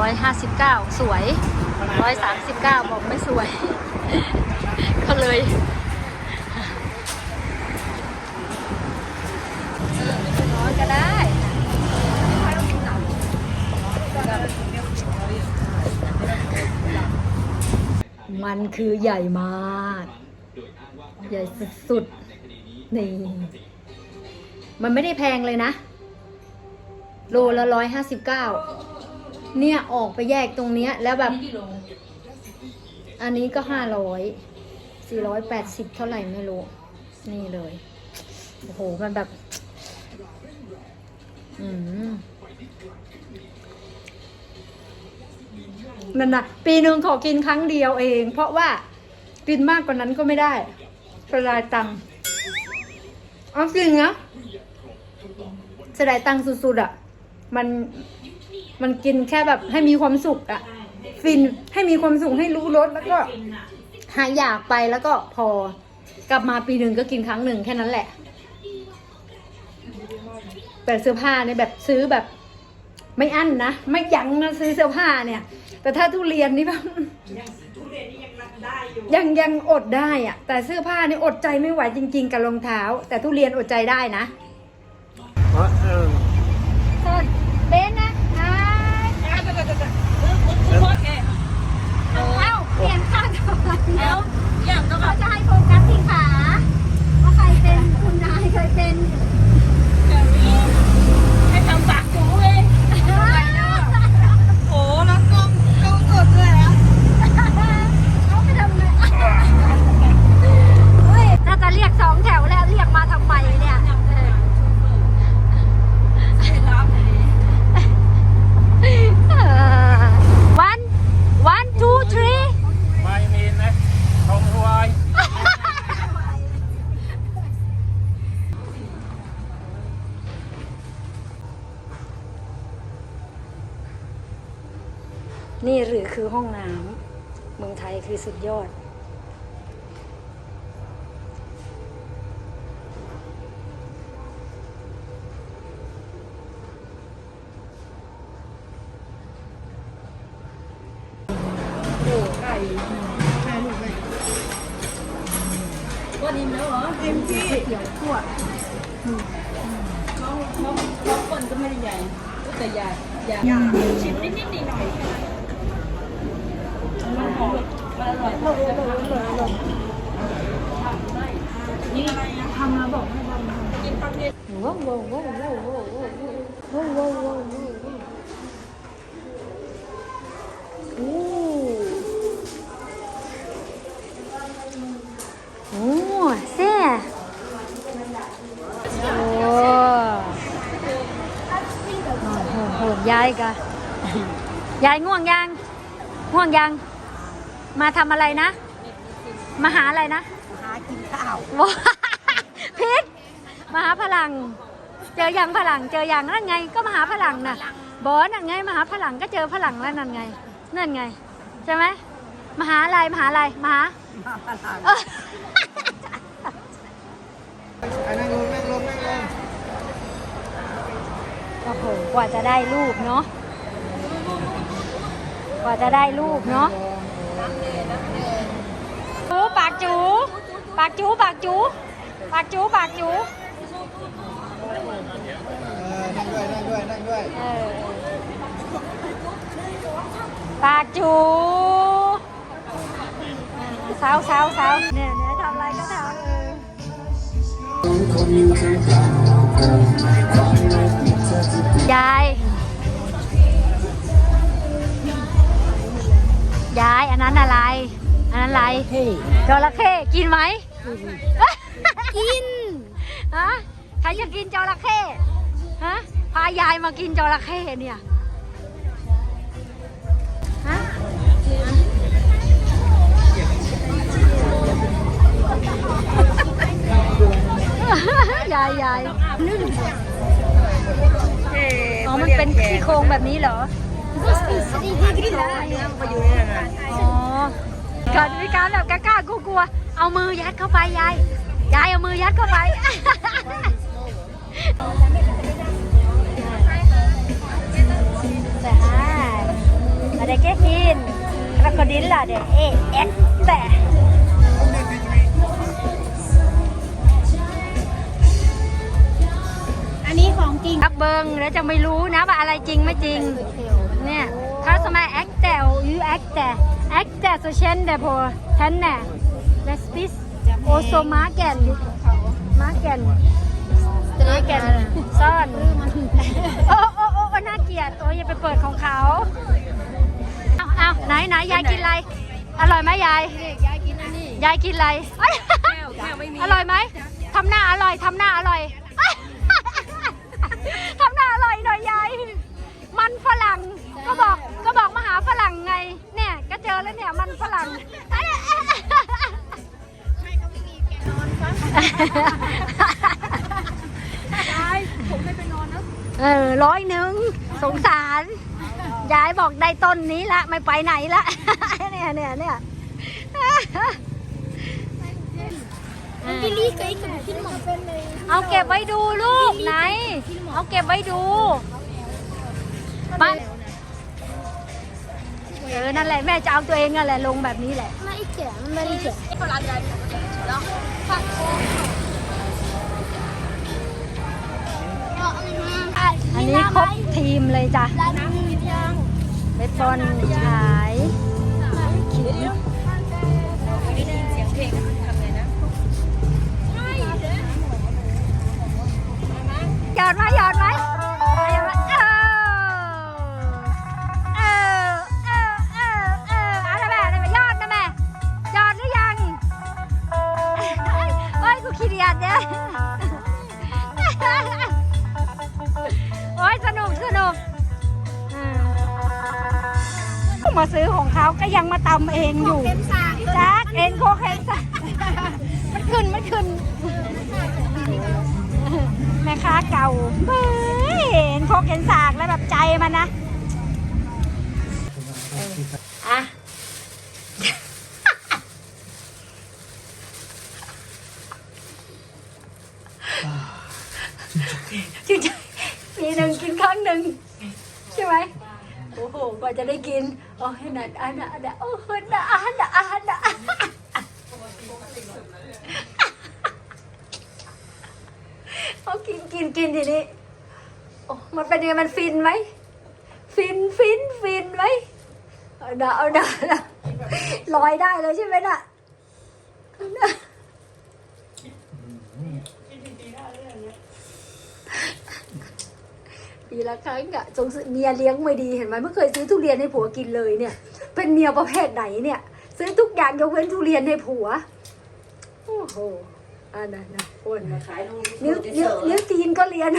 ร้อยห้าสิบเก้าสวยร้อยสามสิบเก้าบอกไม่สวย ก็เลยน้อยก็ได้มันคือใหญ่มาก ใหญ่สุดๆ นี่ มันไม่ได้แพงเลยนะ โลละร้อยห้าสิบเก้า เนี่ยออกไปแยกตรงเนี้ย แล้วแบบ อันนี้ก็ห้าร้อยสี่ร้อยแปดสิบเท่าไหร่ไม่รู้ นี่เลย โอ้โห มันแบบ อืมนั่นนะปีหนึ่งขอกินครั้งเดียวเอง เพราะว่ากินมากกว่านั้นก็ไม่ได้เสียดายตังค์เอาจริงนะเสียดายตังค์สุดๆอะ มัน มันกินแค่แบบให้มีความสุขอะฟินให้มีความสุขให้รู้รสแล้วก็ หายอยากไปแล้วก็พอกลับมาปีหนึ่งก็กินครั้งหนึ่งแค่นั้นแหละ แต่เสื้อผ้าเนี่ยแบบซื้อแบบ ไม่อั้นนะ ไม่ยั้งนะซื้อเสื้อผ้าเนี่ย แต่ถ้าทุเรียนนี่แบบยังยังอดได้อะแต่เสื้อผ้านี่อดใจไม่ไหวจริง ๆ กับรองเท้า แต่ทุเรียนอดใจได้นะ เพราะเออ ต้นเบนนะอ่าเอ้าเปลี่ยนข้างก่อนแล้วเขาจะให้โฟกัสที่ขาว่าใครเป็นคุณนายใครเป็น ให้ทำปากจูเลยโอ้แล้วกล้องกล้องสดด้วยนะ เขาไปทำไงเฮ้ยถ้าจะเรียกสองแถวแล้วเรียกมาทำไมเนี่ยเออ one one two three ไม่มีนะทองรวย นี่หรือ คือห้องน้ำเมืองไทยคือสุดยอดก็นิ่มแล้วเหรอเต็มที่เดี๋ยวขวดน้องน้องน้องคนก็ไม่ได้ใหญ่แต่ใหญ่ใหญ่ชิมนิดนิดหน่อยมันหอมมั นี่ทำมาบอกให้ทำกินปังเย็นว้าวว้าวว้าวว้าวว้าวว้าวว้าวโอ้โอ้เซ่โอ้โหยายกะยายง่วงยัง ง่วงยัง มาทำอะไรนะ มาหาอะไรนะ หากินข้าวว้าพิษมาหาพลัง เจอยังพลัง เจอยังนั่นไง ก็มาหาพลังน่ะ บอสนั่นไงมาหาพลังก็เจอพลังแล้วนั่นไง นั่นไง ใช่ไหมมาหาอะไรมาหาอะไรมาหาเออนั่งลงนั่งลงนั่งลงโอ้โหกว่าจะได้รูปเนาะกว่าจะได้รูปเนาะ chú bạc chú. Bạc chú bạc chú. Bạc chú bạc chú. Bạc chú. Sao sao sao? Nè nè thầm lại cái thằng ยาย อันนั้นอะไร อันนั้นอะไรจระเข้กินไหม กิน ฮะ ใครจะกินจระเข้ ฮะ พายายมากินจระเข้เนี่ย ฮะยายยายอ๋อ มันเป็นซี่โครงแบบนี้เหรอ อ๋อเกิดวิการแบบกล้าๆกลัวๆเอามือยัดเข้าไปยาย ยายเอามือยัดเข้าไป แต่ฮะ Ada kekin. Krokodil ada. Eh, eh, teh. อันนี้ของจริง ครับเบิงแล้วจะไม่รู้นะว่าอะไรจริงไม่จริง เนี่ยถ้าสมัยแอคแต่ยูแอคแต่แอคแต่โซเชนเดโพทันน่ะเลสปิสโอโซมาแกนมาแกนมาแกนซ่อนโอ้โอ้โอ้โอ้น่าเกลียด โอ้ยอย่าไปเปิดของเขา เอาเอาไหนไหนยายกินอะไร อร่อยไหมยาย ยายกินอันนี้ยายกินอะไรเอ้ยแก้วแก้วไม่มี อร่อยไหม ทำหน้าอร่อย ทำหน้าอร่อย อแล้วเนี่ยมันฝรั่งยายผมไม่ไปนอนนะเออร้อยหนึ่งสงสารยายบอกได้ต้นนี้ละไม่ไปไหนละเนี่ยเนี่ยเนี่ยพี่ลี่เคยกับพี่หมอเป็นเลยเอาเก็บไว้ดูลูกไหน เอาเก็บไว้ดูมา เออ นั่นแหละแม่จะเอาตัวเองนั่นแหละลงแบบนี้แหละ ไม่แก่ไม่แก่ไอ้ปลาใหญ่แล้วฟักโค้งอันนี้ครบทีมเลยจ้ะน้ำมียังเบสบอลฉายขิมไม่ได้ยินเสียงเพลงทำไงนะหยอดไหมหยอดไหม มาซื้อของเขาก็ยังมาตำเองอยู่เต็มสากจักเอ็นโคเคนซ่ามันขึ้นมันขึ้นแม่ค้าเก่าเฮ้ยเห็นโคเคนสากแล้วแบบใจมันนะเอออะจริงๆปีหนึ่งกินครั้งหนึ่งใช่ไหมโอ้โหกว่าจะได้กิน โอ้ยนัดอันนัดโอ้โหนัดอันนัดอันนัดพอกินกินกินทีนี้โอ้มันเป็นยังไงมันฟินไหม ฟินฟินฟินไหมเอาดาเอาดาเอาดาลอยได้เลยใช่ไหมน่ะ ปีละครั้งอะสงสัยเมียเลี้ยงไม่ดีเห็นไหมไม่เคยซื้อทุเรียนให้ผัวกินเลยเนี่ย เป็นเมียประเภทไหนเนี่ย ซื้อทุกอย่างยกเว้นทุเรียนให้ผัวโอ้โหอันนั้นนะคนขายลูกนิ้วนิ้วนิ้วตีนก็เรียน